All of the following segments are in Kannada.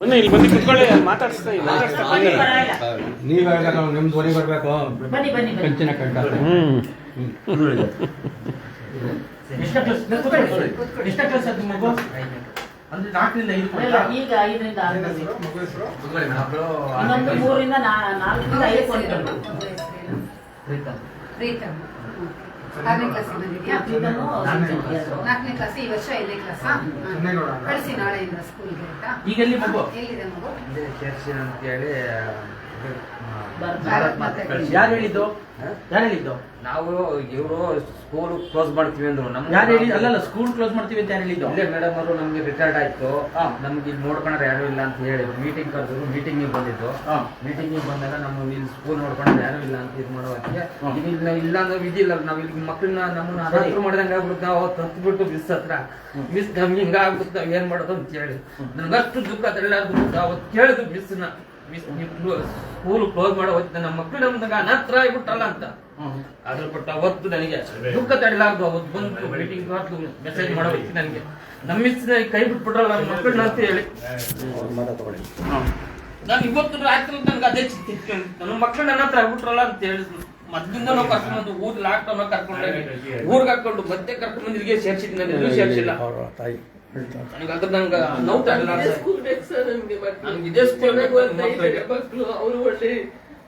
ಬನ್ನಿ ಇಲ್ಲಿ ಬಂದು ಕುತ್ಕೊಳ್ಳಿ ಮಾತಾಡಿಸ್ತಾ. ನೀವ್ ಹೇಳಿದಾಗ ನಾವು ನಿಮ್ ಧ್ವನಿ ಬರ್ಬೇಕು. ಕಂಚಿನ ಕಂಠ ಅಂದ್ರೆ ನಾಲ್ಕರಿಂದ ಐದು ಇಲ್ಲ, ಈಗ ಐದರಿಂದ ಆರು ಇನ್ನೊಂದು ಮೂರಿಂದ ನಾ- ನಾಲ್ಕರಿಂದ ಐದು ಕೊಡ್ತಾರೆ ಪ್ರೀತಮ್. ಆರನೇ ಕ್ಲಾಸ್ ಬಂದಿದ್ಯಾ ನಾಲ್ಕನೇ ಕ್ಲಾಸ್ ಈ ವರ್ಷ ಐದನೇ ಕ್ಲಾಸ್ ಕಳಿಸಿ ನಾಳೆಯಿಂದ ಸ್ಕೂಲ್ಗೆ ಆಯ್ತಾ? ಈಗ ಎಲ್ಲಿ ಮಗು? ಎಲ್ಲಿದೆ ಮಗು? ಮಾತೆ ಕಳಿಸಿ. ಯಾರು ಹೇಳಿದ್ದು? ಯಾರು ಹೇಳಿದ್ದು? ನಾವು ಇವರು ಸ್ಕೂಲ್ ಕ್ಲೋಸ್ ಮಾಡ್ತೀವಿ ಅಂದ್ರು. ನಮ್ಗೆ ಯಾರು ಹೇಳಿ ಅಲ್ಲಲ್ಲ ಸ್ಕೂಲ್ ಕ್ಲೋಸ್ ಮಾಡ್ತೀವಿ ಅಂತ ಯಾರು ಹೇಳಿದ್ದು? ಇಲ್ಲೇ ಮೇಡಮ್ ಅವರು ನಮ್ಗೆ ರಿಟೈರ್ಡ್ ಆಯ್ತು. ನಮ್ಗೆ ಇಲ್ಲಿ ನೋಡ್ಕೊಂಡ್ರೆ ಯಾರು ಇಲ್ಲ ಅಂತ ಹೇಳಿ ಮೀಟಿಂಗ್ ಕರೆದ್ರು. ಮೀಟಿಂಗ್ ಬಂದಿದ್ದು. ಮೀಟಿಂಗ್ ಬಂದಾಗ ನಮ್ಮ ಇಲ್ಲಿ ಸ್ಕೂಲ್ ನೋಡ್ಕೊಂಡ್ರೆ ಯಾರು ಇಲ್ಲ ಅಂತ ಇದು ಮಾಡೋದಕ್ಕೆ ಇಲ್ಲ ಇಲ್ಲ ಅಂದ್ರೆ ಇದಿಲ್ಲ ನಾವು ಇಲ್ಲಿ ಮಕ್ಕಳನ್ನ ನಮ್ಮನ್ನ ಅನಾಥರು ಮಾಡಿದಂಗೆ ಆಗ್ಬಿಡುತ್ತೆ. ನಾವು ಹತ್ತು ಬಿಟ್ಟು ಮಿಸ್ ಹತ್ರ. ಮಿಸ್ ನಮ್ಗೆ ಹಿಂಗ ಆಗ್ಬಿಡುತ್ತೆ ಏನ್ ಮಾಡೋದು ಅಂತ ಹೇಳಿ ನನಗಷ್ಟು ದುಃಖ ತಳ್ಳಾರ್ದು. ಅವತ್ತು ಕೇಳಿದ್ರು ಮಿಸ್ನ ಮಿಸ್ ನೀವು ಸ್ಕೂಲ್ ಕ್ಲೋಸ್ ಮಾಡೋ ಹೊತ್ತಿಗೆ ನಮ್ಮ ಮಕ್ಕಳು ನಮ್ದಾಗ ಅನತ್ರ ಆಗ್ಬಿಟ್ಟಲ್ಲ ಅಂತ. ಅದ್ರ ಪಟ್ಟ ಅವತ್ತು ನನಗೆ ದುಃಖ ತಡಲಾರ್ದು, ಅವತ್ತು ಬಂದು ಮೀಟಿಂಗ್ ಮೆಸೇಜ್ ಮಾಡೋ ನನಗೆ ನಮ್ಮ ಮಿಸ್ನ ಕೈ ಬಿಟ್ಬಿಟ್ರಲ್ಲ ನಮ್ಮ ಮಕ್ಕಳನ್ನ ಅಂತ ಹೇಳಿ. ನಾನು ಇವತ್ತು ರಾತ್ರಿ ನನ್ಗೆ ಅದೇ ಚಿಂತೆ. ನನ್ನ ಮಕ್ಕಳು ನನ್ನ ಹತ್ರ ಆಗ್ಬಿಟ್ರಲ್ಲ ಅಂತ ಹೇಳಿ ಮೊದ್ಲಿಂದ ನಾವು ಕರ್ಕೊಂಡು ಊರ್ ಲಾಕ್ಡೌನ್ ಕರ್ಕೊಂಡು ಊರ್ಗ್ ಹಾಕೊಂಡು ಮತ್ತೆ ಕರ್ಕೊಂಡು ಬಂದು ಇಲ್ಲಿಗೆ ಸೇರ್ಸಿದ್ದೀನಿ ಸೇರ್ಸಿಲ್ಲ ಅವರು ಒಳ್ಳೆ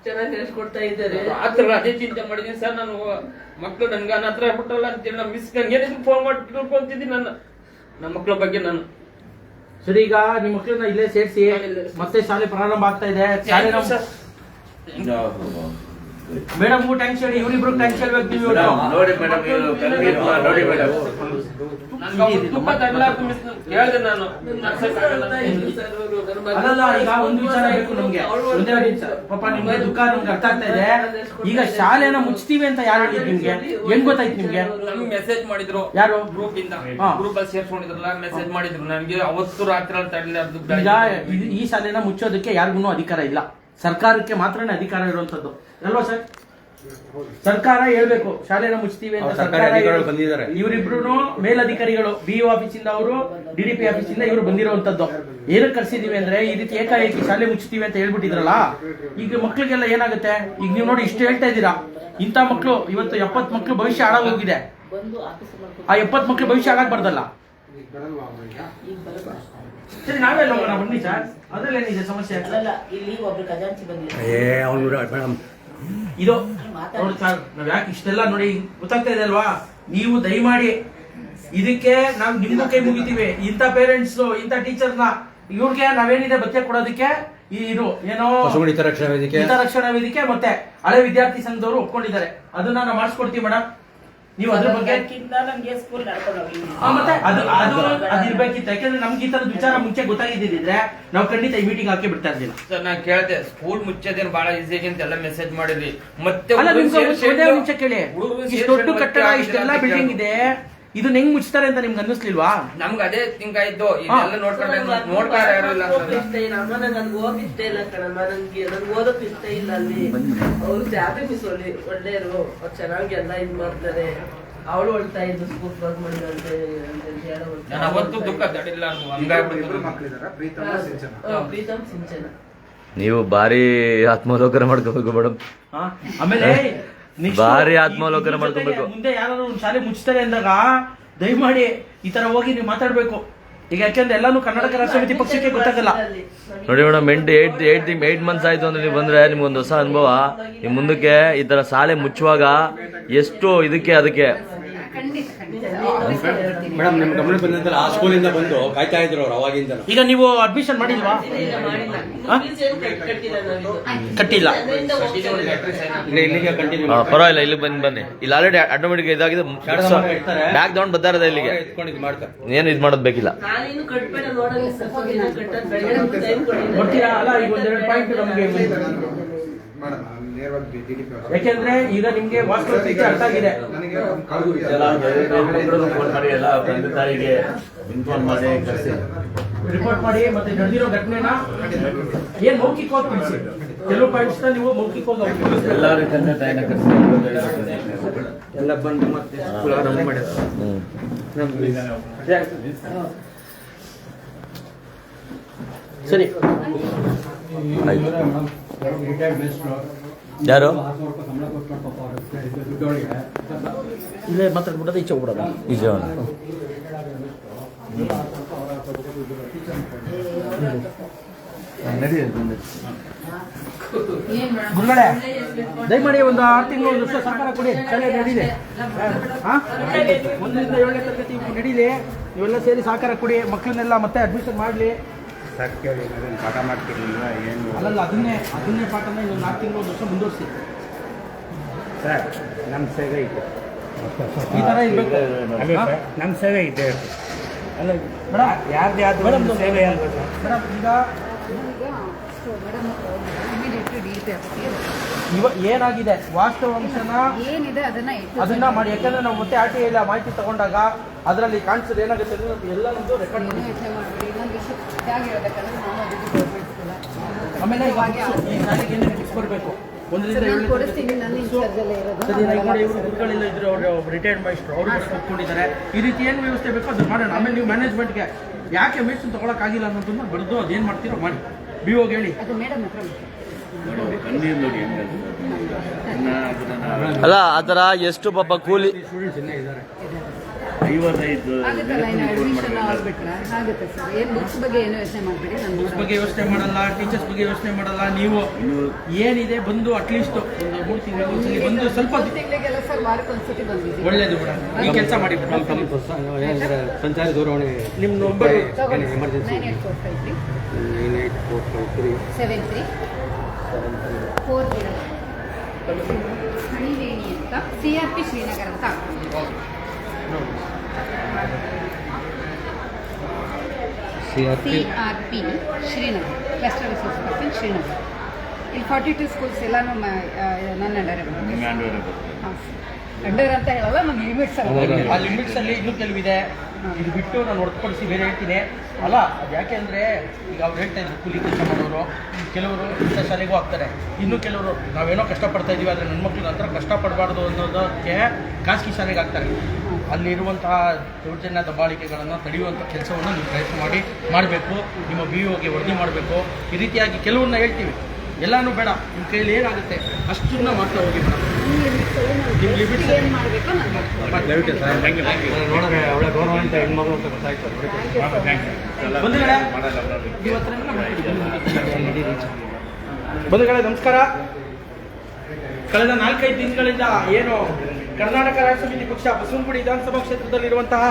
ಚೆನ್ನಾಗಿ ನೆನೆಸ್ಕೊಡ್ತಾ ಇದ್ದಾರೆ. ಆತರ ಅದೇ ಚಿಂತೆ ಮಾಡಿದೀನಿ ಸರ್ ನಾನು ಮಕ್ಕಳು ನನ್ಗೆ ನನ್ನ ಹತ್ರ ಬಿಟ್ಟಲ್ಲ ಅಂತೇಳಿ ಮಿಸ್ ನನ್ಗೆ ಏನಿದ್ರು ಫೋನ್ ಮಾಡಿ ತಿಳ್ಕೊಂತಿದ್ದೀನಿ ನನ್ನ ನಮ್ಮ ಮಕ್ಕಳ ಬಗ್ಗೆ ನಾನು. ಸರಿ ಈಗ ನಿಮ್ಮ ಮಕ್ಕಳನ್ನ ಇಲ್ಲೇ ಸೇರಿಸಿ ಮತ್ತೆ ಶಾಲೆ ಪ್ರಾರಂಭ ಆಗ್ತಾ ಇದೆ. ಶಾಲೆ. ಮೇಡಮ್ ಟ್ಯಾಂಕ್ಸ್ ಹೇಳಿ ಇವರಿಬ್ರು ಟ್ಯಾಂಕ್ಸ್ ಹೇಳ್ಬೇಕು ನೀವು ನೋಡಿ ಮೇಡಮ್ ನೋಡಿ ಮೇಡಮ್. ತುಂಬಾ ಹೇಳ್ದೆ ನಾನು. ಅಲ್ಲಲ್ಲ ಈಗ ಒಂದು ವಿಚಾರ ಬೇಕು ನಮ್ಗೆ. ಒಂದೇ ಒಂದು ವಿಚಾರ. ಪಾಪ ನಿಮ್ಗೆ ದುಃಖ ನಮ್ಗೆ ಅರ್ಥ ಆಗ್ತಾ ಇದೆ. ಈಗ ಶಾಲೆನ ಮುಚ್ತೀವಿ ಅಂತ ಯಾರು ಹೇಳಿದ್ರು ನಿಮ್ಗೆ? ಹೆಂಗ್ ಗೊತ್ತಾಯ್ತು ನಿಮ್ಗೆ? ನಮ್ಗೆ ಮೆಸೇಜ್ ಮಾಡಿದ್ರು. ಯಾರು? ಗ್ರೂಪ್ ಇಂದ. ಗ್ರೂಪ್ ಅಲ್ಲಿ ಸೇರ್ಸ್ಕೊಂಡಿದ್ರಲ್ಲ ಮೆಸೇಜ್ ಮಾಡಿದ್ರು. ನನಗೆ ಅವತ್ತು ರಾತ್ರಿ ಇದು- ಈ ಶಾಲೆನ ಮುಚ್ಚೋದಕ್ಕೆ ಯಾರಿಗೂ ಅಧಿಕಾರ ಇಲ್ಲ. ಸರ್ಕಾರಕ್ಕೆ ಮಾತ್ರನೇ ಅಧಿಕಾರ ಇರುವಂತದ್ದು. ಅಲ್ವಾ ಸರ್? ಸರ್ಕಾರ ಹೇಳ್ಬೇಕು ಶಾಲೆನ ಮುಚ್ತೀವಿ ಅಂತ ಸರ್ಕಾರ ಬಂದಿದ್ದಾರೆ. ಇವರಿಬ್ರು ಮೇಲಧಿಕಾರಿಗಳು ಬಿ ಆಫೀಸ್ ಇಂದ ಅವರು ಡಿ ಡಿ ಪಿ ಆಫೀಸ್ ಇಂದ ಇವರು ಬಂದಿರುವಂತದ್ದು. ಏನಕ್ಕೆ ಕರ್ಸಿದೀವಿ ಅಂದ್ರೆ ಈ ರೀತಿ ಏಕಾಏಕಿ ಶಾಲೆ ಮುಚ್ತೀವಿ ಅಂತ ಹೇಳ್ಬಿಟ್ಟಿದ್ರಲ್ಲ? ಈಗ ಮಕ್ಳಿಗೆಲ್ಲ ಏನಾಗುತ್ತೆ? ಈಗ ನೀವು ನೋಡಿ ಇಷ್ಟು ಹೇಳ್ತಾ ಇದ್ದೀರಾ. ಇಂಥ ಮಕ್ಕಳು ಇವತ್ತು ಎಪ್ಪತ್ ಮಕ್ಳು ಭವಿಷ್ಯ ಹಾಳಾಗೋಗಿದೆ ಹೋಗಿದೆ. ಆ ಎಪ್ಪತ್ ಮಕ್ಳು ಭವಿಷ್ಯ ಹಾಳಾಗ್ಬಾರ್ದಲ್ಲ? ಸರಿ ನಾವೇ ಹೋಗೋಣ ಬನ್ನಿ ಸರ್ ಅದ್ರಲ್ಲೇನಿದೆ ಸಮಸ್ಯೆ? ಅಲ್ಲಲ್ಲ ಇಲ್ಲಿ ಒಬ್ರು ಖಜಾಂಚಿ ಬಂದಿಲ್ಲ ಏ ಅವ್ನು ಮೇಡಮ್. ಇದು ಮಾತಾಡಿ. ನೋಡಿ ಸರ್ ನಾವ್ ಯಾಕೆ ಇಷ್ಟೆಲ್ಲ ನೋಡಿ ಗೊತ್ತಾಗ್ತಾ ಇದೆ ಅಲ್ವಾ? ನೀವು ದಯಮಾಡಿ ಇದಕ್ಕೆ ನಾವು ನಿಮ್ಗೂ ಕೈ ಮುಗಿತೀವಿ. ಇಂಥ ಪೇರೆಂಟ್ಸ್ ಇಂಥ ಟೀಚರ್ನ ಇವ್ರಿಗೆ ನಾವೇನಿದೆ ಬತ್ತೆ ಕೊಡೋದಕ್ಕೆ? ಈ ಇದು ಏನೋ ರಕ್ಷಣಾ ವೇದಿಕೆ. ರಕ್ಷಣಾ ವೇದಿಕೆ ಮತ್ತೆ ಹಳೆ ವಿದ್ಯಾರ್ಥಿ ಸಂಘದವರು ಒಪ್ಕೊಂಡಿದ್ದಾರೆ. ಅದನ್ನ ನಾವು ಮಾಡಿಸ್ಕೊಡ್ತೀವಿ ಮೇಡಮ್. ನೀವು ಅದ್ರ ಬಗ್ಗೆ ಅದಕ್ಕಿಂತ ನಮ್ಗೆ ಸ್ಕೂಲ್ ನಡ್ಕೊಂಡು ಹೋಗಿ ಆ, ಮತ್ತೆ ಅದು ಅದು ಅದಿರ್ಬೇಕಿತ್ತು ಯಾಕಂದ್ರೆ ನಮ್ಗೆ ಈ ತರದ ವಿಚಾರ ಮುಂಚೆ ಗೊತ್ತಾಗಿದ್ದಿದ್ರೆ ನಾವು ಖಂಡಿತ ಈ ಮೀಟಿಂಗ್ ಹಾಕಿ ಬಿಡ್ತಾ ಇರ್ಲಿಲ್ಲ. ಸರ್ ನಾನು ಕೇಳ್ದೆ ಸ್ಕೂಲ್ ಮುಚ್ಚೋದೇನು ಬಹಳ ಈಸಿ ಆಗಿ ಅಂತ ಎಲ್ಲ ಮೆಸೇಜ್ ಮಾಡಿದ್ರಿ. ಮತ್ತೆ ಅಲ್ಲ ನಿಮ್ಗೆ ಸೇರ್ಸಿ ಒಂದೇ ನಿಮಿಷ ಕೇಳಿ. ಇಷ್ಟು ದೊಡ್ಡ ಕಟ್ಟಡ ಇಷ್ಟೆಲ್ಲ ಬಿಲ್ಡಿಂಗ್ ಇದೆ. ಇದನ್ನ ಹೆಂಗ್ ಮುಚ್ತಾರೆ ಅಂತ ನಿಮ್ಗೆ ಅನ್ನಿಸ್ಲಿಲ್ವಾ? ನಮ್ಗೆ ಅದೇ ಇದೆಲ್ಲ ನೋಡ್ಕಾರ ಯಾರು ಇಲ್ಲ ಇಷ್ಟ ಇಲ್ಲ. ಅಮ್ಮ ನನ್ಗೆ ಹೋಗಕ್ ಇಷ್ಟ ಇಲ್ಲ ಕಣಮ್ಮ. ನನ್ಗೆ ನನ್ಗೆ ಓದಕ್ ಇಷ್ಟ ಇಲ್ಲ ಅಲ್ಲಿ. ಅವ್ರು ಜಾತಿ ಮಿಸ್ ಒಳ್ಳೆ ಒಳ್ಳೆಯರು ಅವ್ರು ಚೆನ್ನಾಗಿ ಎಲ್ಲ ಇದ್ ಮಾಡ್ತಾರೆ. ಅವಳು ಇದ್ದು ಸ್ಕೂಲ್ ಕ್ಲೋಸ್ ಮಾಡಿದ್ರು ಅಂತ ಅಂತ ನಾನು ಅವತ್ತು ದುಃಖ ತಡಿಲ್ಲ ಹಂಗಾಗ್ಬಿಡ್ತು ಪ್ರೀತಮ್ ಸಿಂಚನ. ನೀವು ಬಾರಿ ಆತ್ಮಾವಲೋಕನ ಮಾಡ್ಕೋಬೇಕು ಮೇಡಮ್? ಆಮೇಲೆ ಭಾರಿ ಆತ್ಮಾವಲೋಕನ ಮಾಡ್ಕೊಬೇಕು. ಮುಂದೆ ಯಾರು ಒಂದು ಶಾಲೆ ಮುಚ್ಚುತ್ತಾರೆ ಅಂದಾಗ ದಯಮಾಡಿ ಈ ತರ ಹೋಗಿ ನೀವು ಮಾತಾಡ್ಬೇಕು. ಈಗ ಯಾಕೆಂದ್ರೆ ಎಲ್ಲಾನು ಕರ್ನಾಟಕ ರಾಷ್ಟ್ರ ಸಮಿತಿ ಪಕ್ಷಕ್ಕೆ ಗೊತ್ತಾಗಲ್ಲ. ನೋಡಿ ಮೇಡಮ್ ಎಂಟು ಏಟ್ ಏಟ್ ಏಟ್ ಮಂತ್ಸ್ ಆಯ್ತು ಅಂದ್ರೆ ನೀವು ಬಂದ್ರೆ ನಿಮ್ಗೊಂದು ಹೊಸ ಅನುಭವ. ನಿಮ್ ಮುಂದಕ್ಕೆ ಈ ತರ ಶಾಲೆ ಮುಚ್ಚುವಾಗ ಎಷ್ಟು ಇದಕ್ಕೆ ಅದಕ್ಕೆ? ಮೇಡಮ್ ನಿಮ್ ಗಮನ ಬಂದಂತಲ್ಲ ಆ ಸ್ಕೂಲಿಂದ ಬಂದು ಕಾಯ್ತಾ ಇದ್ರು ಅವ್ರು ಅವಾಗಿಂದ ಈಗ ನೀವು ಅಡ್ಮಿಷನ್ ಮಾಡಿಲ್ವಾ? ಇಲ್ಲ ಮಾಡಿಲ್ಲ. ಹಾ? ಏನು ಕಟ್- ಕಟ್ಟಿಲ್ಲ ಇಲ್ಲಿಗೆ ಕಂಟಿನ್ಯೂ ಪರವಾಗಿಲ್ಲ ಇಲ್ಲಿ ಬನ್ನಿ ಬನ್ನಿ. ಇಲ್ಲಿ ಆಲ್ರೆಡಿ ಆಟೋಮೆಟಿಕ್ ಇದಾಗಿದೆ. ಬ್ಯಾಕ್. ಬ್ಯಾಗ್ ತಗೊಂಡ್ ಬರ್ತಾರೆ ಇಲ್ಲಿಗೆ. ಎತ್ಕೊಂಡು ಇದು ಮಾಡ್ತಾರೆ. ಏನು ಇದು ಮಾಡೋದ್ ಬೇಕಿಲ್ಲ. ನಾನಿನ್ನು ಯಾಕೆಂದ್ರೆ ಈಗ ನಿಮ್ಗೆ ವಾಸ್ತವಿಕತೆ ಅರ್ಥ ಆಗಿದೆ. ರಿಪೋರ್ಟ್ ಮಾಡಿ ಮತ್ತೆ ನಡೆದಿರೋ ಘಟನೆನ ಏನ್ ಮೌಖಿಕವಾಗಿ ತಿಳಿಸಿ ಕೆಲವು ಪಾಯಿಂಟ್ಸ್ ನೀವು ಮೌಖಿಕವಾಗಿ. ಎಲ್ಲ ಬಂದು ಮತ್ತೆ ಸ್ಕೂಲ್ ಆರಂಭ ಮಾಡಿದ್ರು. ಹ್ಮ್. ನಮ್ಗೆ ಸರಿ. ಆಯ್ತು. ರಿಟೈರ್ಡ್ ಮಿನಿಸ್ಟ್ರು ಯಾರು? ಇಲ್ಲೇ ಮಾತಾಡ್ಬಿಡೋದು ಈಚೆ ಹೋಗ್ಬಿಡೋದು. ಈಚೆ ಗುರುಗಳೇ ದಯಮಾಡಿ ಒಂದು ಆರು ತಿಂಗಳು ಒಂದು ವರ್ಷ ಸರ್ಕಾರ ಕೊಡಿ. ಶಾಲೆ ನಡೀಲಿ. ಹಾ? ಒಂದರಿಂದ ಏಳನೇ ತರಗತಿ ನಡೀಲಿ. ಇವೆಲ್ಲ ಸೇರಿ ಸಹಕಾರ ಕೊಡಿ. ಮಕ್ಕಳನ್ನೆಲ್ಲ ಮತ್ತೆ ಅಡ್ಮಿಷನ್ ಮಾಡಲಿ. ಸರ್ ಕೇಳಿ ಪಾಠ ಮಾಡ್ತಿರ್ಲಿಲ್ಲ ಏನು? ಅಲ್ಲಲ್ಲ ಅದನ್ನೇ ಅದನ್ನೇ ಪಾಠನ ಇನ್ನೊಂದು ನಾಲ್ಕು ತಿಂಗಳು ವರ್ಷ ಮುಂದುವರಿಸಿ. ಸರ್ ನಮ್ಮ ಸೇವೆ ಇದೆ. ಈ ಥರ ಇರಬೇಕು. ಸರ್ ನಮ್ಮ ಸೇವೆ ಇದೆ ಅಲ್ಲ ಮೇಡಮ್ ಯಾರ್ದು ಆದ ಮೇಡಮ್ ಸೇವೆ ಅಲ್ವಾ ಸರ್? ಮೇಡಮ್ ಈಗ ಇವ ಏನಾಗಿದೆ? ವಾಸ್ತವಾಂಶನ ಏನಿದೆ ಅದನ್ನ ಅದನ್ನ ಮಾಡಿ. ಯಾಕಂದ್ರೆ ನಾವು ಮತ್ತೆ ಆರ್ ಟಿ ಐ ಮಾಹಿತಿ ತಗೊಂಡಾಗ ಅದರಲ್ಲಿ ಕಾಣಿಸೋದು ಏನಾಗುತ್ತೆ ಎಲ್ಲ ನಮ್ದು ರೆಕಾರ್ಡ್ ಏನೂ ಆಮೇಲೆ ಈ ಶಾಲೆಗೆ ಏನೇನು ಬುಕ್ಸ್ ಬರಬೇಕು ಒಂದರಿಂದ ಗುರುಗಳಿಲ್ಲ ಇದ್ರು ಅವರು ರಿಟೈರ್ಡ್ ಮೈಸ್ಟ್ರು ಅವರು ಕೂತ್ಕೊಂಡಿದ್ದಾರೆ. ಈ ರೀತಿ ಏನು ವ್ಯವಸ್ಥೆ ಬೇಕೋ ಅದನ್ನ ಮಾಡೋಣ. ಆಮೇಲೆ ನೀವು ಮ್ಯಾನೇಜ್ಮೆಂಟ್ಗೆ ಯಾಕೆ ಮೆಡಿಸಿನ್ ತಗೊಳಕ್ಕಾಗಿಲ್ಲ ಅನ್ನೋದನ್ನ ಬರೆದು ಅದೇನು ಮಾಡ್ತೀರೋ ಮಾಡಿ. ಬಿ ಓಗೆ ಹೇಳಿ. ಅದು ಅಲ್ಲ ಆ ಥರ ಎಷ್ಟು ಪಾಪ ಕೂಲಿ ಸ್ಟೂಡೆಂಟ್ಸ್ ಇದ್ದಾರೆ ಆಗುತ್ತೆ ಸರ್. ಏನು ಬುಕ್ಸ್ ಬಗ್ಗೆ ಏನು ಯೋಚನೆ ಮಾಡಬೇಡಿ? ನಾನು ಬುಕ್ಸ್ ಬಗ್ಗೆ ಯೋಚನೆ ಮಾಡಲ್ಲ ಟೀಚರ್ಸ್ ಬಗ್ಗೆ ಯೋಚನೆ ಮಾಡಲ್ಲ. ನೀವು ಏನಿದೆ ಬಂದು ಅಟ್ಲೀಸ್ಟ್ ಒಂದು ಮೂರು ತಿಂಗಳು ಒಂದ್ಸಲಿ ಬಂದು ಸ್ವಲ್ಪ ತಿಂಗಳಿಗೆಲ್ಲ ಸರ್ ವಾರಕ್ಕೆ ಒಂದ್ಸತಿ ಬಂದಿದ್ದೀವಿ ಒಳ್ಳೇದು ಈ ಕೆಲಸ ಮಾಡಿ ತಮ್ಮ ಸಂಚಾರಿ ದೂರವಾಣಿ ನಿಮ್ಮ number emergency nine eight four five three. Nine eight four five three. Seven three. Four zero ಹಣಿವೇಣಿ ಅಂತ. ಸಿ ಆರ್ ಪಿ ಶ್ರೀನಗರ್ ಅಂತ C R P Srinagar cluster resource person Srinagar ಇಲ್ಲಿ ಫಾರ್ಟಿ ಟು ಸ್ಕೂಲ್ಸ್ ಎಲ್ಲ ನಮ್ಮ ನನ್ನ ಅಂಡರ್ ಹಾಂ ಅಂಡರ್ ಅಂತ ಹೇಳಲ್ಲ ನಮ್ಮ ಲಿಮಿಟ್ಸ್ ಆ ಲಿಮಿಟ್ಸ್ ಅಲ್ಲಿ ಇನ್ನೂ ಕೆಲವಿದೆ. ಇದು ಬಿಟ್ಟು ನಾನು ಹೊರತುಪಡಿಸಿ ಬೇರೆ ಹೇಳ್ತೀನಿ. ಅಲ್ಲ ಅದು ಯಾಕೆ ಅಂದರೆ ಈಗ ಅವ್ರು ಹೇಳ್ತಾ ಇದ್ರು ಕೂಲಿ ಕೆಲಸ ಮಾಡೋರು ಕೆಲವರು ಇಂಥ ಶಾಲೆಗೂ ಹಾಕ್ತಾರೆ ಇನ್ನು ಕೆಲವರು ನಾವೇನೋ ಕಷ್ಟಪಡ್ತಾ ಇದೀವಿ ಆದರೆ ನನ್ನ ಮಕ್ಕಳು ನಂತರ ಕಷ್ಟಪಡಬಾರ್ದು ಅನ್ನೋದಕ್ಕೆ ಖಾಸಗಿ ಶಾಲೆಗೆ ಹಾಕ್ತಾರೆ ಅಲ್ಲಿರುವಂತಹ ದೌರ್ಜನ್ಯ ದಬ್ಬಾಳಿಕೆಗಳನ್ನು ತಡೆಯುವಂಥ ಕೆಲಸವನ್ನು ನೀವು ಪ್ರಯತ್ನ ಮಾಡಿ ಮಾಡಬೇಕು ನಿಮ್ಮ ಬಿ ಒಗೆ ವರದಿ ಮಾಡಬೇಕು. ಈ ರೀತಿಯಾಗಿ ಕೆಲವನ್ನ ಹೇಳ್ತೀವಿ. ಎಲ್ಲಾನು ಬೇಡ ನಿಮ್ಮ ಕೈಯಲ್ಲಿ ಏನಾಗುತ್ತೆ ಅಷ್ಟನ್ನ ಮಾಡ್ತಾ ಹೋಗಿ ನೋಡಿದ್ರೆ ಅವಳೆ ಗೌರವಾನ್ವಿತ ಹೆಣ್ಮಗಳು ಅಂತ ಗೊತ್ತಾಯ್ತು. ಬಂಧುಗಳೇ ಬಂಧುಗಳೇ ನಮಸ್ಕಾರ. ಕಳೆದ ನಾಲ್ಕೈದು ದಿನಗಳಿಂದ ಏನು ಕರ್ನಾಟಕ ರಾಜ್ಯ ಸಮಿತಿ ಪಕ್ಷ ಬಸವನಗುಡಿ ವಿಧಾನಸಭಾ ಕ್ಷೇತ್ರದಲ್ಲಿರುವಂತಹ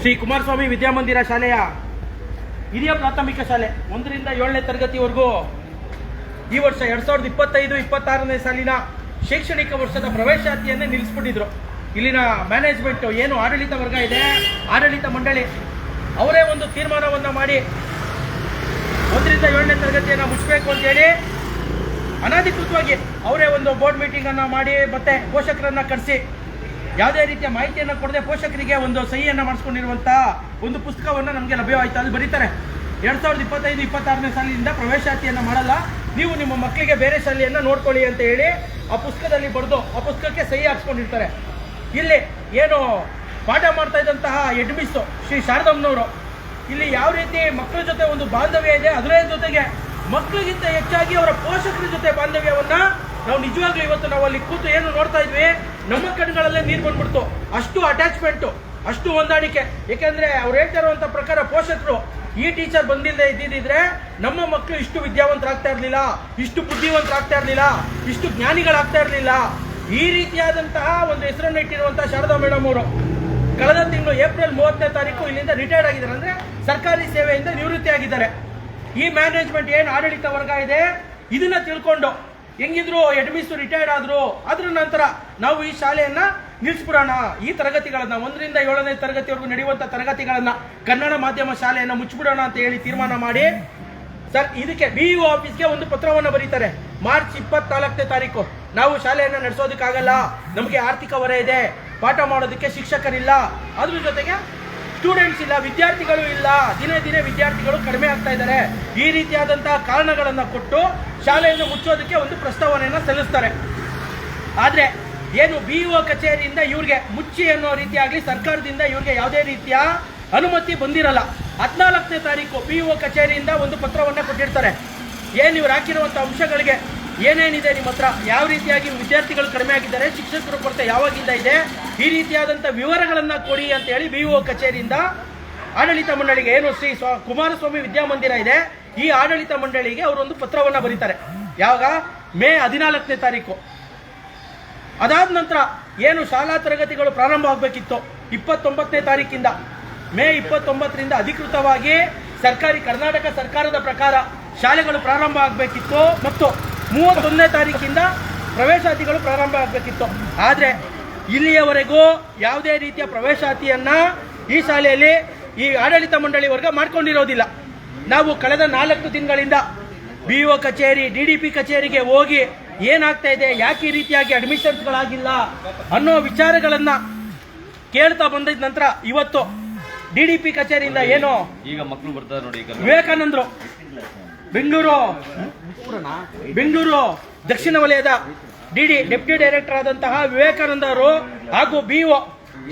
ಶ್ರೀ ಕುಮಾರಸ್ವಾಮಿ ವಿದ್ಯಾಮಂದಿರ ಶಾಲೆಯ ಹಿರಿಯ ಪ್ರಾಥಮಿಕ ಶಾಲೆ ಒಂದರಿಂದ ಏಳನೇ ತರಗತಿವರೆಗೂ ಈ ವರ್ಷ ಎರಡ್ ಸಾವಿರದ ಇಪ್ಪತ್ತೈದು, ಇಪ್ಪತ್ತಾರನೇ ಸಾಲಿನ ಶೈಕ್ಷಣಿಕ ವರ್ಷದ ಪ್ರವೇಶಾತಿಯನ್ನೇ ನಿಲ್ಲಿಸ್ಬಿಟ್ಟಿದ್ರು. ಇಲ್ಲಿನ ಮ್ಯಾನೇಜ್ಮೆಂಟ್ ಏನು ಆಡಳಿತ ವರ್ಗ ಇದೆ, ಆಡಳಿತ ಮಂಡಳಿ ಅವರೇ ಒಂದು ತೀರ್ಮಾನವನ್ನು ಮಾಡಿ ಒಂದರಿಂದ ಏಳನೇ ತರಗತಿಯನ್ನು ಮುಚ್ಚಬೇಕು ಅಂತೇಳಿ ಅನಧಿಕೃತವಾಗಿ ಅವರೇ ಒಂದು ಬೋರ್ಡ್ ಮೀಟಿಂಗನ್ನು ಮಾಡಿ ಮತ್ತೆ ಪೋಷಕರನ್ನು ಕರೆಸಿ. ಯಾವುದೇ ರೀತಿಯ ಮಾಹಿತಿಯನ್ನು ಕೊಡದೆ ಪೋಷಕರಿಗೆ ಒಂದು ಸಹಿಯನ್ನು ಮಾಡಿಸ್ಕೊಂಡಿರುವಂಥ ಒಂದು ಪುಸ್ತಕವನ್ನು ನಮಗೆ ಲಭ್ಯವಾಯಿತು. ಅಲ್ಲಿ ಬರೀತಾರೆ, ಎರಡ್ ಸಾವಿರದ ಇಪ್ಪತ್ತೈದು, ಇಪ್ಪತ್ತಾರನೇ ಸಾಲಿನಿಂದ ಪ್ರವೇಶಾತಿಯನ್ನು ಮಾಡಲ್ಲ. ನೀವು ನಿಮ್ಮ ಮಕ್ಕಳಿಗೆ ಬೇರೆ ಶಾಲೆಯನ್ನು ನೋಡ್ಕೊಳ್ಳಿ ಅಂತ ಹೇಳಿ ಆ ಪುಸ್ತಕದಲ್ಲಿ ಬರೆದು ಆ ಪುಸ್ತಕಕ್ಕೆ ಸಹಿ ಹಾಕ್ಸ್ಕೊಂಡಿರ್ತಾರೆ. ಇಲ್ಲಿ ಏನು ಪಾಠ ಮಾಡ್ತಾ ಇದ್ದಂತಹ ಎಡ್ಮಿಸ್ಸು ಶ್ರೀ ಶಾರದಮ್ಮನವರು, ಇಲ್ಲಿ ಯಾವ ರೀತಿ ಮಕ್ಕಳ ಜೊತೆ ಒಂದು ಬಾಂಧವ್ಯ ಇದೆ, ಅದರ ಜೊತೆಗೆ ಮಕ್ಕಳಿಗಿಂತ ಹೆಚ್ಚಾಗಿ ಅವರ ಪೋಷಕರ ಜೊತೆ ಬಾಂಧವ್ಯವನ್ನ ನಾವು ನಿಜವಾಗ್ಲೂ ಇವತ್ತು ನಾವು ಅಲ್ಲಿ ಕೂತು ಏನು ನೋಡ್ತಾ ಇದ್ವಿ, ನಮ್ಮ ಕಣ್ಗಳಲ್ಲೇ ನೀರು ಬಂದ್ಬಿಡ್ತು. ಅಷ್ಟು ಅಟ್ಯಾಚ್ಮೆಂಟ್ ಅಷ್ಟು ಹೊಂದಾಣಿಕೆ. ಯಾಕೆಂದ್ರೆ ಅವ್ರು ಹೇಳ್ತಾ ಇರುವಂತ ಪ್ರಕಾರ ಪೋಷಕರು, ಈ ಟೀಚರ್ ಬಂದಿಲ್ಲದೆ ಇದ್ದಿದ್ರೆ ನಮ್ಮ ಮಕ್ಕಳು ಇಷ್ಟು ವಿದ್ಯಾವಂತರಾಗ್ತಾ ಇರ್ಲಿಲ್ಲ, ಇಷ್ಟು ಬುದ್ಧಿವಂತರಾಗ್ತಾ ಇರ್ಲಿಲ್ಲ, ಇಷ್ಟು ಜ್ಞಾನಿಗಳಾಗ್ತಾ ಇರ್ಲಿಲ್ಲ. ಈ ರೀತಿಯಾದಂತಹ ಒಂದು ಹೆಸರನ್ನು ಇಟ್ಟಿರುವಂತಹ ಶಾರದಾ ಮೇಡಮ್ ಅವರು, ಕಳೆದ ತಿಂಗಳು ಏಪ್ರಿಲ್ ಮೂವತ್ತನೇ ತಾರೀಕು ಇಲ್ಲಿಂದ ರಿಟೈರ್ಡ್ ಆಗಿದ್ದಾರೆ. ಅಂದ್ರೆ ಸರ್ಕಾರಿ ಸೇವೆಯಿಂದ ನಿವೃತ್ತಿ ಆಗಿದ್ದಾರೆ ಈ ಮ್ಯಾನೇಜ್ಮೆಂಟ್ ಏನು ಆಡಳಿತ ವರ್ಗ ಇದೆ? ಇದನ್ನ ತಿಳ್ಕೊಂಡು ಹೆಂಗಿದ್ರು ಎಡ್ಮಿಸ್ ರಿಟೈರ್ಡ್ ಆದ್ರು, ಅದ್ರ ನಂತರ ನಾವು ಈ ಶಾಲೆಯನ್ನ ನಿಲ್ಸ್ಬಿಡೋಣ. ಈ ತರಗತಿಗಳನ್ನ, ಒಂದರಿಂದ ಏಳನೇ ತರಗತಿವರೆಗೂ ನಡೆಯುವಂತ ತರಗತಿಗಳನ್ನ ಕನ್ನಡ ಮಾಧ್ಯಮ ಶಾಲೆಯನ್ನ ಮುಚ್ಚಿಬಿಡೋಣ ಅಂತ ಹೇಳಿ ತೀರ್ಮಾನ ಮಾಡಿ. ಸರ್, ಇದಕ್ಕೆ ಬಿಇಒ ಆಫೀಸ್ಗೆ ಒಂದು ಪತ್ರವನ್ನು ಬರೀತಾರೆ. ಮಾರ್ಚ್ ಇಪ್ಪತ್ನಾಲ್ಕನೇ ತಾರೀಕು. ನಾವು ಶಾಲೆಯನ್ನ ನಡೆಸೋದಕ್ಕಾಗಲ್ಲ. ನಮಗೆ ಆರ್ಥಿಕ ಹೊರೆ ಇದೆ. ಪಾಠ ಮಾಡೋದಕ್ಕೆ ಶಿಕ್ಷಕರಿಲ್ಲ. ಅದ್ರ ಜೊತೆಗೆ ಸ್ಟೂಡೆಂಟ್ಸ್ ಇಲ್ಲ, ವಿದ್ಯಾರ್ಥಿಗಳು ಇಲ್ಲ, ದಿನೇ ದಿನೇ ವಿದ್ಯಾರ್ಥಿಗಳು ಕಡಿಮೆ ಆಗ್ತಾ ಇದ್ದಾರೆ. ಈ ರೀತಿಯಾದಂತಹ ಕಾರಣಗಳನ್ನು ಕೊಟ್ಟು ಶಾಲೆಯನ್ನು ಮುಚ್ಚೋದಕ್ಕೆ ಒಂದು ಪ್ರಸ್ತಾವನೆಯನ್ನ ಸಲ್ಲಿಸ್ತಾರೆ. ಆದರೆ ಏನು ಬಿಇಒ ಕಚೇರಿಯಿಂದ ಇವ್ರಿಗೆ ಮುಚ್ಚಿ ಅನ್ನೋ ರೀತಿಯಾಗಲಿ ಸರ್ಕಾರದಿಂದ ಇವ್ರಿಗೆ ಯಾವುದೇ ರೀತಿಯ ಅನುಮತಿ ಬಂದಿರಲ್ಲ. ಹದಿನಾಲ್ಕನೇ ತಾರೀಕು ಬಿ ಒ ಕಚೇರಿಯಿಂದ ಒಂದು ಪತ್ರವನ್ನು ಕೊಟ್ಟಿರ್ತಾರೆ. ಏನು ಇವ್ರು ಹಾಕಿರುವಂಥ ಅಂಶಗಳಿಗೆ ಏನೇನಿದೆ ನಿಮ್ಮ ಹತ್ರ? ಯಾವ ರೀತಿಯಾಗಿ ವಿದ್ಯಾರ್ಥಿಗಳು ಕಡಿಮೆ ಆಗಿದ್ದಾರೆ? ಶಿಕ್ಷಕರು ಕೊರತೆ ಯಾವಾಗಿಂದ ಇದೆ? ಈ ರೀತಿಯಾದಂಥ ವಿವರಗಳನ್ನು ಕೊಡಿ ಅಂತ ಹೇಳಿ ಬಿ ಒ ಕಚೇರಿಯಿಂದ ಆಡಳಿತ ಮಂಡಳಿಗೆ ಏನು ಶ್ರೀ ಸ್ವ, ಕುಮಾರಸ್ವಾಮಿ ವಿದ್ಯಾಮಂದಿರ ಇದೆ, ಈ ಆಡಳಿತ ಮಂಡಳಿಗೆ ಅವರೊಂದು ಪತ್ರವನ್ನು ಬರೀತಾರೆ. ಯಾವಾಗ? ಮೇ ಹದಿನಾಲ್ಕನೇ ತಾರೀಕು. ಅದಾದ ನಂತರ ಏನು ಶಾಲಾ ತರಗತಿಗಳು ಪ್ರಾರಂಭ ಆಗಬೇಕಿತ್ತು? ಇಪ್ಪತ್ತೊಂಬತ್ತನೇ ತಾರೀಕಿಂದ. ಮೇ ಇಪ್ಪತ್ತೊಂಬತ್ತರಿಂದ ಅಧಿಕೃತವಾಗಿ ಸರ್ಕಾರಿ, ಕರ್ನಾಟಕ ಸರ್ಕಾರದ ಪ್ರಕಾರ ಶಾಲೆಗಳು ಪ್ರಾರಂಭ ಆಗಬೇಕಿತ್ತು. ಮತ್ತು ಮೂವತ್ತೊಂದನೇ ತಾರೀಕಿಂದ ಪ್ರವೇಶಾತಿಗಳು ಪ್ರಾರಂಭ ಆಗಬೇಕಿತ್ತು. ಆದರೆ ಇಲ್ಲಿಯವರೆಗೂ ಯಾವುದೇ ರೀತಿಯ ಪ್ರವೇಶಾತಿಯನ್ನು ಈ ಶಾಲೆಯಲ್ಲಿ ಈ ಆಡಳಿತ ಮಂಡಳಿ ವರ್ಗ ಮಾಡ್ಕೊಂಡಿರೋದಿಲ್ಲ. ನಾವು ಕಳೆದ ನಾಲ್ಕು ತಿಂಗಳಿಂದ ಬಿ ಒ ಕಚೇರಿ ಡಿ ಡಿ ಪಿ ಕಚೇರಿಗೆ ಹೋಗಿ ಏನಾಗ್ತಾ ಇದೆ ಯಾಕೆ ಈ ರೀತಿಯಾಗಿ ಅಡ್ಮಿಷನ್ಸ್ಗಳಾಗಿಲ್ಲ ಅನ್ನೋ ವಿಚಾರಗಳನ್ನ ಕೇಳ್ತಾ ಬಂದಿದ ನಂತರ ಇವತ್ತು ಡಿ ಡಿ ಪಿ ಕಚೇರಿಯಿಂದ ಏನು ಈಗ ಮಕ್ಕಳು ಬರ್ತಾರೆ ನೋಡಿ ವಿವೇಕಾನಂದರು. ಬೆಂಗಳೂರು. ಬೆಂಗಳೂರು ದಕ್ಷಿಣ ವಲಯದ ಡಿಡಿ ಡೆಪ್ಯೂಟಿ ಡೈರೆಕ್ಟರ್ ಆದಂತಹ ವಿವೇಕಾನಂದ ಅವರು ಹಾಗೂ ಬಿ ಒ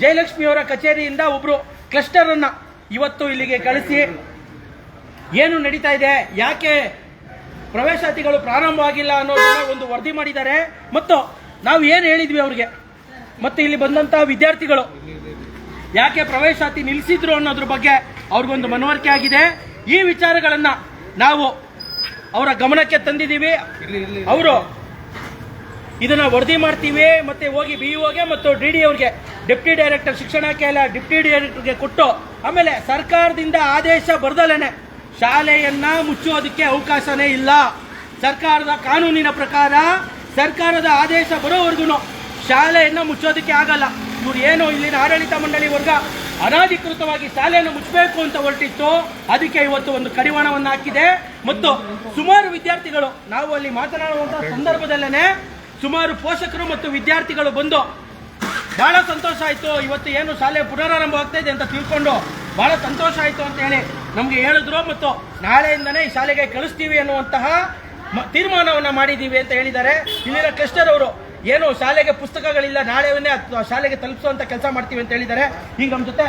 ಜಯಲಕ್ಷ್ಮಿ ಅವರ ಕಚೇರಿಯಿಂದ ಒಬ್ರು ಕ್ಲಸ್ಟರ್ ಅನ್ನ ಇವತ್ತು ಇಲ್ಲಿಗೆ ಕಳಿಸಿ. ಏನು ನಡೀತಾ ಇದೆ? ಯಾಕೆ ಪ್ರವೇಶಾತಿಗಳು ಪ್ರಾರಂಭ ಆಗಿಲ್ಲ ಒಂದು ವರದಿ ಮಾಡಿದ್ದಾರೆ. ಮತ್ತು ನಾವು ಏನು ಹೇಳಿದ್ವಿ ಅವ್ರಿಗೆ? ಮತ್ತೆ ಇಲ್ಲಿ ಬಂದಂತಹ ವಿದ್ಯಾರ್ಥಿಗಳು ಯಾಕೆ ಪ್ರವೇಶಾತಿ ನಿಲ್ಲಿಸಿದ್ರು ಅನ್ನೋದ್ರ ಬಗ್ಗೆ ಅವ್ರಿಗೊಂದು ಮನವರಿಕೆ ಆಗಿದೆ. ಈ ವಿಚಾರಗಳನ್ನು ನಾವು ಅವರ ಗಮನಕ್ಕೆ ತಂದಿದ್ದೀವಿ. ಅವರು ಇದನ್ನ ವರದಿ ಮಾಡ್ತೀವಿ, ಮತ್ತೆ ಹೋಗಿ ಬಿ ಗೆ ಮತ್ತು ಡಿ ಡಿ ಅವ್ರಿಗೆ ಡೆಪ್ಟಿ ಡೈರೆಕ್ಟರ್ ಶಿಕ್ಷಣ ಕೇಳ ಡೆಪ್ಟಿ ಡೈರೆಕ್ಟರ್ಗೆ ಕೊಟ್ಟು ಆಮೇಲೆ ಸರ್ಕಾರದಿಂದ ಆದೇಶ ಬರ್ದಲೇನೆ ಶಾಲೆಯನ್ನ ಮುಚ್ಚೋದಕ್ಕೆ ಅವಕಾಶನೇ ಇಲ್ಲ. ಸರ್ಕಾರದ ಕಾನೂನಿನ ಪ್ರಕಾರ ಸರ್ಕಾರದ ಆದೇಶ ಬರೋವರೆಗೂ ಶಾಲೆಯನ್ನ ಮುಚ್ಚೋದಕ್ಕೆ ಆಗಲ್ಲ. ಇವ್ರು ಏನು ಇಲ್ಲಿನ ಆಡಳಿತ ಮಂಡಳಿ ವರ್ಗ ಅನಾಧಿಕೃತವಾಗಿ ಶಾಲೆಯನ್ನು ಮುಚ್ಚಬೇಕು ಅಂತ ಹೊರಟಿತ್ತು. ಅದಕ್ಕೆ ಇವತ್ತು ಒಂದು ಕಡಿವಾಣವನ್ನು ಹಾಕಿದೆ. ಮತ್ತು ಸುಮಾರು ವಿದ್ಯಾರ್ಥಿಗಳು, ನಾವು ಅಲ್ಲಿ ಮಾತನಾಡುವಂತಹ ಸಂದರ್ಭದಲ್ಲೇ ಸುಮಾರು ಪೋಷಕರು ಮತ್ತು ವಿದ್ಯಾರ್ಥಿಗಳು ಬಂದು ಬಹಳ ಸಂತೋಷ ಆಯಿತು. ಇವತ್ತು ಏನು ಶಾಲೆ ಪುನರಾರಂಭ ಆಗ್ತಾ ಇದೆ ಅಂತ ತಿಳ್ಕೊಂಡು ಬಹಳ ಸಂತೋಷ ಆಯಿತು ಅಂತ ಹೇಳಿ ನಮಗೆ ಹೇಳಿದ್ರು. ಮತ್ತು ನಾಳೆಯಿಂದನೇ ಈ ಶಾಲೆಗೆ ಕಳಿಸ್ತೀವಿ ಅನ್ನುವಂತಹ ತೀರ್ಮಾನವನ್ನು ಮಾಡಿದ್ದೀವಿ ಅಂತ ಹೇಳಿದ್ದಾರೆ. ಇಲ್ಲಿನ ಕ್ಲಸ್ಟರ್ ಅವರು ಏನು ಶಾಲೆಗೆ ಪುಸ್ತಕಗಳಿಲ್ಲ ನಾಳೆವನ್ನೇ ಶಾಲೆಗೆ ತಲುಪಿಸುವಂತ ಕೆಲಸ ಮಾಡ್ತೀವಿ ಅಂತ ಹೇಳಿದ್ದಾರೆ. ಈಗ ನಮ್ಮ ಜೊತೆ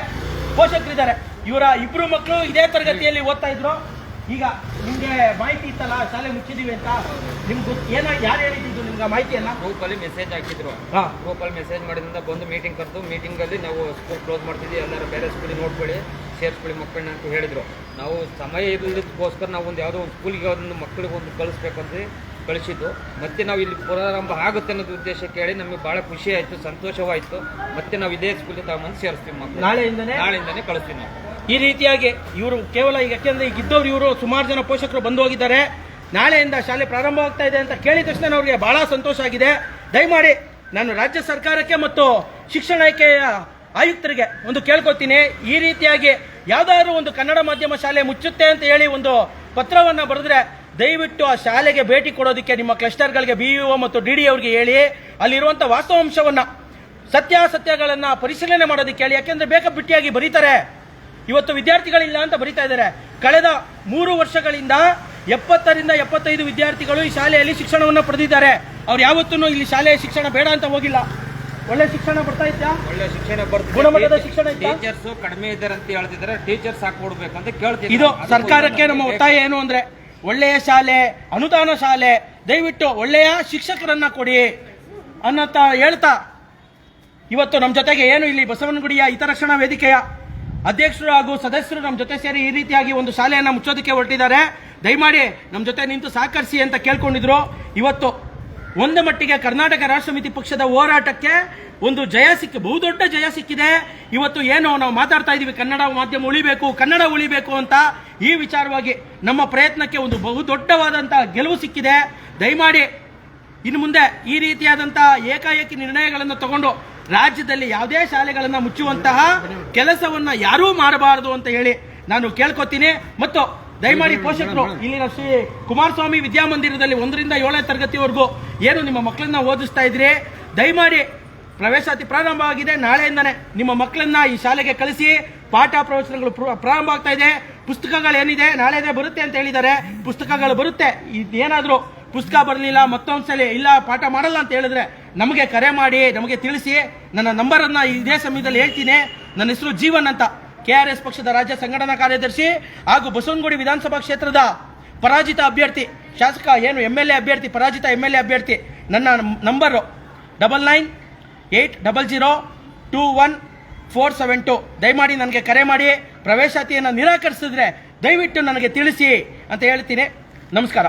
ಪೋಷಕರಿದ್ದಾರೆ. ಇವರ ಇಬ್ರು ಮಕ್ಕಳು ಇದೇ ತರಗತಿಯಲ್ಲಿ ಓದ್ತಾ ಇದ್ರು. ಈಗ ನಿಮ್ಗೆ ಮಾಹಿತಿ ಇತ್ತಲ್ಲ ಶಾಲೆ ಮುಚ್ಚಿದೀವಿ ಅಂತ? ನಿಮ್ಗೆ ಏನ ಯಾರು ಹೇಳಿದ್ದು ನಿಮ್ಗೆ ಮಾಹಿತಿ ಅಲ್ಲ ಗ್ರೂಪಲ್ಲಿ ಮೆಸೇಜ್ ಹಾಕಿದ್ರು. ಹಾ. ಗ್ರೂಪ್ ಅಲ್ಲಿ ಮೆಸೇಜ್ ಮಾಡಿದ್ರಿಂದ ಬಂದು ಮೀಟಿಂಗ್ ಕರೆದು ಮೀಟಿಂಗ್ ಅಲ್ಲಿ ನಾವು ಸ್ಕೂಲ್ ಕ್ಲೋಸ್ ಮಾಡ್ತಿದ್ವಿ. ಎಲ್ಲರೂ ಬೇರೆ ಸ್ಕೂಲಿಗೆ ನೋಡ್ಕೊಳ್ಳಿ ಸೇರಿಸ್ಕೊಳ್ಳಿ ಮಕ್ಕಳನ್ನ ಅಂತ ಹೇಳಿದ್ರು. ನಾವು ಸಮಯ ಇರಲಿದ್ದಕ್ಕೋಸ್ಕರ ನಾವು ಒಂದು ಯಾವುದೋ ಒಂದು ಸ್ಕೂಲಿಗೆ ಒಂದು ಮಕ್ಕಳಿಗೆ ಒಂದು ಕಳಿಸ್ಬೇಕಂತ ಕಳಿಸಿದ್ದು. ಮತ್ತೆ ನಾವು ಇಲ್ಲಿ ಪುನರಾರಂಭ ಆಗುತ್ತೆ ಅನ್ನೋದು ಉದ್ದೇಶ ಕೇಳಿ ನಮಗೆ ಬಹಳ ಖುಷಿ ಆಯಿತು ಸಂತೋಷವಾಯಿತು. ಮತ್ತೆ ನಾವು ಇದೇ ಸ್ಕೂಲಿಗೆ ತಗೊಂಬಂದು ಸೇರಿಸ್ತೀವಿ ಮಕ್ಕಳು ನಾಳೆಯಿಂದನೇ? ನಾಳೆಯಿಂದನೇ ಕಳಿಸ್ತೀವಿ ನಾವು. ಈ ರೀತಿಯಾಗಿ ಇವರು ಕೇವಲ ಈಗ ಯಾಕೆಂದ್ರೆ ಈಗ ಇದ್ದವ್ರು ಇವರು ಸುಮಾರು ಜನ ಪೋಷಕರು ಬಂದು ಹೋಗಿದ್ದಾರೆ. ನಾಳೆಯಿಂದ ಶಾಲೆ ಪ್ರಾರಂಭ ಆಗ್ತಾ ಇದೆ ಅಂತ ಕೇಳಿದ ತಕ್ಷಣ ಅವರಿಗೆ ಬಹಳ ಸಂತೋಷ ಆಗಿದೆ. ದಯಮಾಡಿ ನಾನು ರಾಜ್ಯ ಸರ್ಕಾರಕ್ಕೆ ಮತ್ತು ಶಿಕ್ಷಣ ಇಲಾಖೆಯ ಆಯುಕ್ತರಿಗೆ ಒಂದು ಕೇಳ್ಕೊತೀನಿ ಈ ರೀತಿಯಾಗಿ ಯಾವ್ದಾದ್ರು ಒಂದು ಕನ್ನಡ ಮಾಧ್ಯಮ ಶಾಲೆ ಮುಚ್ಚುತ್ತೆ ಅಂತ ಹೇಳಿ ಒಂದು ಪತ್ರವನ್ನ ಬರೆದ್ರೆ ದಯವಿಟ್ಟು ಆ ಶಾಲೆಗೆ ಭೇಟಿ ಕೊಡೋದಕ್ಕೆ ನಿಮ್ಮ ಕ್ಲಸ್ಟರ್ಗಳಿಗೆ ಬಿ ಯು ಮತ್ತು ಡಿ ಡಿ ಅವ್ರಿಗೆ ಹೇಳಿ. ಅಲ್ಲಿರುವಂಥ ವಾಸ್ತವಾಂಶವನ್ನ ಸತ್ಯಾಸತ್ಯಗಳನ್ನ ಪರಿಶೀಲನೆ ಮಾಡೋದಕ್ಕೆ ಹೇಳಿ. ಯಾಕೆಂದ್ರೆ ಬೇಕಾಬಿಟ್ಟಿಯಾಗಿ ಬರೀತಾರೆ. ಇವತ್ತು ವಿದ್ಯಾರ್ಥಿಗಳಿಲ್ಲ ಅಂತ ಬರಿತಾ ಇದ್ದಾರೆ. ಕಳೆದ ಮೂರು ವರ್ಷಗಳಿಂದ ಎಪ್ಪತ್ತರಿಂದ ಎಪ್ಪತ್ತೈದು ವಿದ್ಯಾರ್ಥಿಗಳು ಈ ಶಾಲೆಯಲ್ಲಿ ಶಿಕ್ಷಣವನ್ನು ಪಡೆದಿದ್ದಾರೆ. ಅವ್ರು ಯಾವತ್ತೂ ಇಲ್ಲಿ ಶಾಲೆಯ ಶಿಕ್ಷಣ ಬೇಡ ಅಂತ ಹೋಗಿಲ್ಲ. ಒಳ್ಳೆ ಶಿಕ್ಷಣ ಬರ್ತಾ ಇತ್ತಾ ಒಳ್ಳೆ ಶಿಕ್ಷಣ ಗುಣಮಟ್ಟದ ಶಿಕ್ಷಣ? ಟೀಚರ್ಸ್ ಕಡಿಮೆ ಇದ್ದಾರೆ ಅಂತ ಹೇಳ್ತಿದ್ದಾರೆ. ಟೀಚರ್ಸ್ ಹಾಕೊಡ್ಬೇಕಂತ ಕೇಳ್ತಿದ್ದಾರೆ. ಇದು ಸರ್ಕಾರಕ್ಕೆ ನಮ್ಮ ಒತ್ತಾಯ ಏನು ಅಂದ್ರೆ ಒಳ್ಳೆಯ ಶಾಲೆ, ಅನುದಾನ ಶಾಲೆ, ದಯವಿಟ್ಟು ಒಳ್ಳೆಯ ಶಿಕ್ಷಕರನ್ನ ಕೊಡಿ ಅನ್ನತ್ತ ಹೇಳ್ತಾ, ಇವತ್ತು ನಮ್ಮ ಜೊತೆಗೆ ಏನು ಇಲ್ಲಿ ಬಸವನಗುಡಿಯ ಹಿತರಕ್ಷಣಾ ವೇದಿಕೆಯ ಅಧ್ಯಕ್ಷರು ಹಾಗೂ ಸದಸ್ಯರು ನಮ್ಮ ಜೊತೆ ಸೇರಿ ಈ ರೀತಿಯಾಗಿ ಒಂದು ಶಾಲೆಯನ್ನು ಮುಚ್ಚೋದಕ್ಕೆ ಹೊರಟಿದ್ದಾರೆ. ದಯಮಾಡಿ ನಮ್ಮ ಜೊತೆ ನಿಂತು ಸಹಕರಿಸಿ ಅಂತ ಕೇಳ್ಕೊಂಡಿದ್ರು. ಇವತ್ತು ಒಂದು ಮಟ್ಟಿಗೆ ಕರ್ನಾಟಕ ರಾಷ್ಟ್ರ ಸಮಿತಿ ಪಕ್ಷದ ಹೋರಾಟಕ್ಕೆ ಒಂದು ಜಯ ಸಿಕ್ಕ ಬಹುದೊಡ್ಡ ಜಯ ಸಿಕ್ಕಿದೆ. ಇವತ್ತು ಏನು ನಾವು ಮಾತಾಡ್ತಾ ಇದೀವಿ, ಕನ್ನಡ ಮಾಧ್ಯಮ ಉಳಿಬೇಕು, ಕನ್ನಡ ಉಳಿಬೇಕು ಅಂತ ಈ ವಿಚಾರವಾಗಿ ನಮ್ಮ ಪ್ರಯತ್ನಕ್ಕೆ ಒಂದು ಬಹುದೊಡ್ಡವಾದಂಥ ಗೆಲುವು ಸಿಕ್ಕಿದೆ. ದಯಮಾಡಿ ಇನ್ನು ಮುಂದೆ ಈ ರೀತಿಯಾದಂತಹ ಏಕಾಏಕಿ ನಿರ್ಣಯಗಳನ್ನು ತಗೊಂಡು ರಾಜ್ಯದಲ್ಲಿ ಯಾವುದೇ ಶಾಲೆಗಳನ್ನು ಮುಚ್ಚುವಂತಹ ಕೆಲಸವನ್ನ ಯಾರೂ ಮಾಡಬಾರದು ಅಂತ ಹೇಳಿ ನಾನು ಕೇಳ್ಕೊತೀನಿ. ಮತ್ತು ದಯಮಾಡಿ ಪೋಷಕರು, ಇಲ್ಲಿನ ಶ್ರೀ ಕುಮಾರಸ್ವಾಮಿ ವಿದ್ಯಾಮಂದಿರದಲ್ಲಿ ಒಂದರಿಂದ ಏಳನೇ ತರಗತಿವರೆಗೂ ಏನು ನಿಮ್ಮ ಮಕ್ಕಳನ್ನ ಓದಿಸ್ತಾ ಇದ್ರಿ? ದಯಮಾಡಿ ಪ್ರವೇಶಾತಿ ಪ್ರಾರಂಭ ಆಗಿದೆ. ನಾಳೆಯಿಂದನೇ ನಿಮ್ಮ ಮಕ್ಕಳನ್ನ ಈ ಶಾಲೆಗೆ ಕಳಿಸಿ. ಪಾಠ ಪ್ರವಚನಗಳು ಪ್ರ- ಪ್ರಾರಂಭ ಆಗ್ತಾ ಇದೆ. ಪುಸ್ತಕಗಳು ಏನಿದೆ? ನಾಳೆ ಬರುತ್ತೆ ಅಂತ ಹೇಳಿದ್ದಾರೆ. ಪುಸ್ತಕಗಳು ಬರುತ್ತೆ. ಇದೇನಾದರೂ ಪುಸ್ತಕ ಬರಲಿಲ್ಲ ಮತ್ತೊಂದ್ಸಲಿ ಇಲ್ಲ, ಪಾಠ ಮಾಡಲ್ಲ ಅಂತ ಹೇಳಿದ್ರೆ ನಮಗೆ ಕರೆ ಮಾಡಿ, ನಮಗೆ ತಿಳಿಸಿ. ನನ್ನ ನಂಬರನ್ನು ಇದೇ ಸಮಯದಲ್ಲಿ ಹೇಳ್ತೀನಿ. ನನ್ನ ಹೆಸರು ಜೀವನ್ ಅಂತ. ಕೆ ಆರ್ ಎಸ್ ಪಕ್ಷದ ರಾಜ್ಯ ಸಂಘಟನಾ ಕಾರ್ಯದರ್ಶಿ ಹಾಗೂ ಬಸವನಗುಡಿ ವಿಧಾನಸಭಾ ಕ್ಷೇತ್ರದ ಪರಾಜಿತ ಅಭ್ಯರ್ಥಿ, ಶಾಸಕ ಏನು ಎಂ ಎಲ್ ಎ ಅಭ್ಯರ್ಥಿ, ಪರಾಜಿತ ಎಂ ಎಲ್ ಎ ಅಭ್ಯರ್ಥಿ, ನನ್ನ number double nine eight double zero two one four seven two ದಯಮಾಡಿ ನನಗೆ ಕರೆ ಮಾಡಿ ಪ್ರವೇಶಾತಿಯನ್ನು ನಿರಾಕರಿಸಿದ್ರೆ ದಯವಿಟ್ಟು ನನಗೆ ತಿಳಿಸಿ ಅಂತ ಹೇಳ್ತೀನಿ ನಮಸ್ಕಾರ